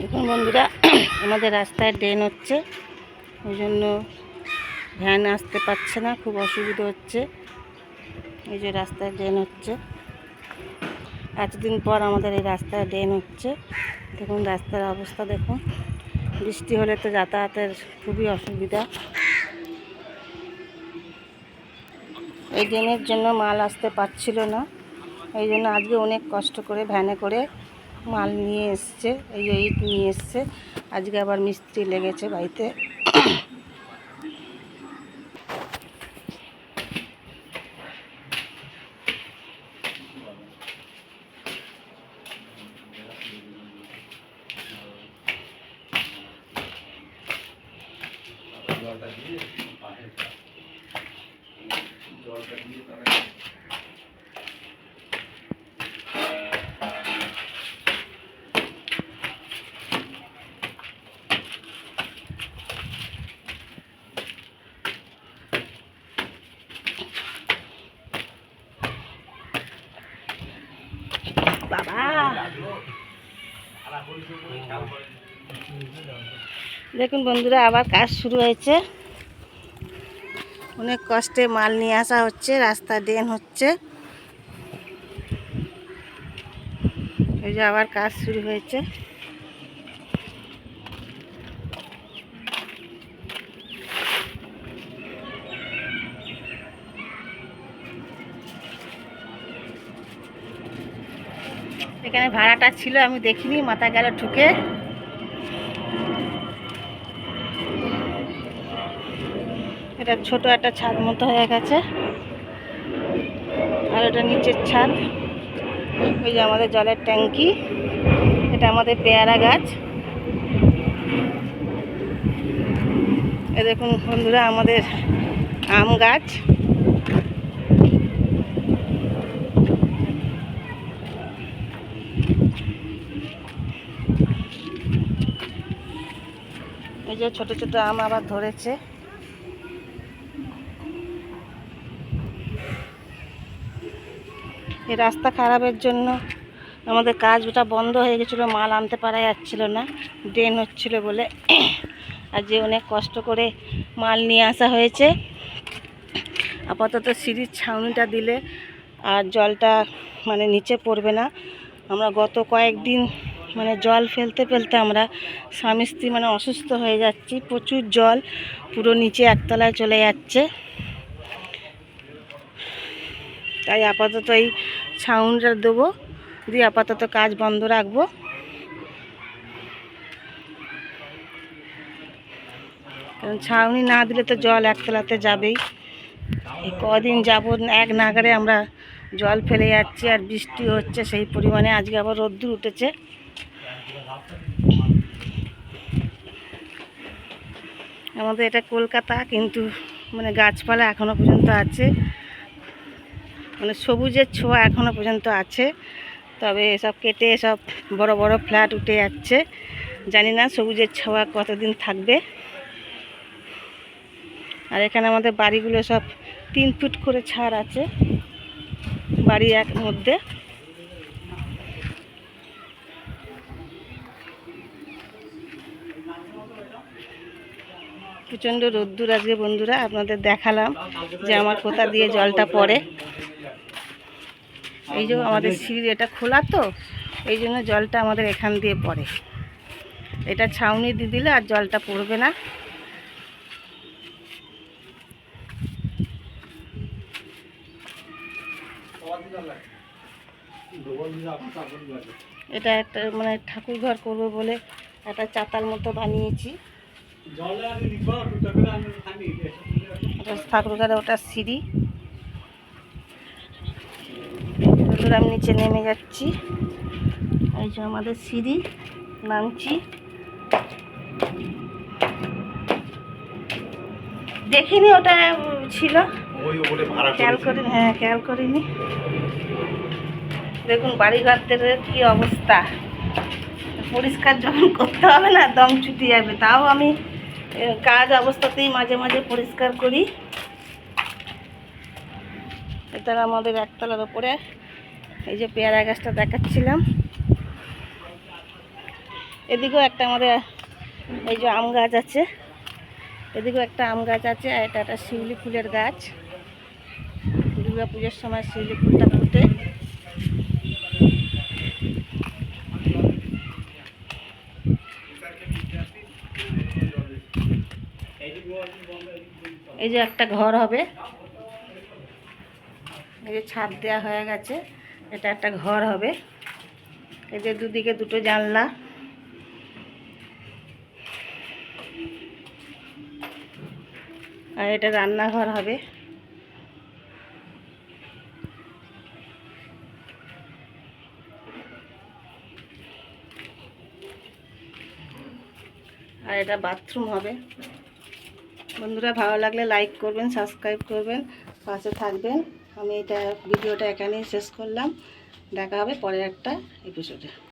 দেখুন বন্ধুরা, আমাদের রাস্তায় ড্রেন হচ্ছে। ওই জন্য ভ্যান আসতে পারছে না, খুব অসুবিধা হচ্ছে। এই যে রাস্তায় ড্রেন হচ্ছে। এতদিন পর আমাদের এই রাস্তায় ড্রেন হচ্ছে। দেখুন, রাস্তার অবস্থা দেখুন। বৃষ্টি হলে তো যাতায়াতের খুবই অসুবিধা। এই ড্রেনের জন্য মাল আসতে পারছিল না। এই জন্য আজকে অনেক কষ্ট করে ভ্যানে করে মাল নিয়ে এসছে এই যে ইট নিয়ে এসছে। আজকে আবার মিস্ত্রি লেগেছে বাড়িতে। দেখুন বন্ধুরা, আবার কাজ শুরু হয়েছে। অনেক কষ্টে মাল নিয়ে আসা হচ্ছে, রাস্তা ড্রেন হচ্ছে। এই যে আবার কাজ শুরু হয়েছে। এখানে ভাড়াটা ছিল, আমি দেখিনি, মাথা গেল ঠুকে। এটা ছোট একটা ছাদ মতো হয়ে গেছে। আর এটা নিচের ছাদ। ওই যে আমাদের জলের ট্যাঙ্কি। এটা আমাদের পেয়ারা গাছ। এ দেখুন বন্ধুরা, আমাদের আম গাছ। এই যে ছোট ছোট আম আবার ধরেছে। এই রাস্তা খারাপের জন্য আমাদের কাজটা বন্ধ হয়ে গেছিল, মাল আনতে পারা যাচ্ছিল না, ড্রেন হচ্ছিল বলে। আর যে অনেক কষ্ট করে মাল নিয়ে আসা হয়েছে। আপাতত সিঁড়ির ছাউনিটা দিলে আর জলটা মানে নিচে পড়বে না। আমরা গত কয়েকদিন মানে জল ফেলতে ফেলতে আমরা স্বামী স্ত্রী মানে অসুস্থ হয়ে যাচ্ছি, প্রচুর জল পুরো নিচে একতলায় চলে যাচ্ছে। তাই আপাতত এই ছাউনটা দেবো দিয়ে আপাতত কাজ বন্ধ রাখব। কারণ ছাউনি না দিলে তো জল একতলাতে যাবেই। এই কদিন যাব এক নাগারে আমরা জল ফেলে যাচ্ছি আর বৃষ্টি হচ্ছে সেই পরিমাণে। আজকে আবার রোদ্দুর উঠেছে। আমাদের এটা কলকাতা, কিন্তু মানে গাছপালা এখনও পর্যন্ত আছে। মানে সবুজের ছোঁয়া এখনও পর্যন্ত আছে। তবে সব কেটে সব বড় বড় ফ্ল্যাট উঠে যাচ্ছে। জানি না সবুজের ছোঁয়া কতদিন থাকবে। আর এখানে আমাদের বাড়িগুলো সব তিন ফুট করে ছাড় আছে। বাড়ি এক মধ্যে। প্রচণ্ড রোদ্দুর আজকে বন্ধুরা, আপনাদের দেখালাম যে আমার কোথা দিয়ে জলটা পড়ে। এই যে আমাদের সিঁড়ি এটা খোলা তো, এই জন্য জলটা আমাদের এখান দিয়ে পড়ে। এটা ছাউনি দিয়ে দিলে আর জলটা পড়বে না। এটা একটা মানে ঠাকুর ঘর করব বলে একটা চাতাল মতো বানিয়েছি। ঠাকুর ঘরে ওটা সিঁড়ি। আমি নিচে নেমে যাচ্ছি। এই যে আমাদের সিঁড়ি, নামছি। দেখিনি ওটা ছিল। খেয়াল করি হ্যাঁ খেয়াল করিনি। দেখুন, বাড়িঘরদের কি অবস্থা। পরিষ্কার যখন করতে হবে না, দম ছুটি যাবে। তাও আমি কাজ অবস্থাতেই মাঝে মাঝে পরিষ্কার করি। এটা আমাদের একতলার ওপরে, এই যে পেয়ারা গাছটা দেখাচ্ছিলাম। এদিকেও একটা আমাদের, এই যে আম গাছ আছে। এদিকেও একটা আম গাছ আছে, আর এটা একটা শিউলি ফুলের গাছ। দুর্গা পুজোর সময় শিউলি ফুলটা ফুটে। এই যে একটা ঘর হবে। এই যে ছাদ দেওয়া হয়ে গেছে, এটা একটা ঘর হবে। এই যে দুদিকে দুটো জানলা। আর এটা রান্নাঘর হবে। আর এটা বাথরুম হবে। বন্ধুরা ভালো লাগলে লাইক করবেন সাবস্ক্রাইব করবেন, পাশে থাকবেন। আমি এটা ভিডিওটা এখানেই শেষ করলাম। দেখা হবে পরের একটা এপিসোডে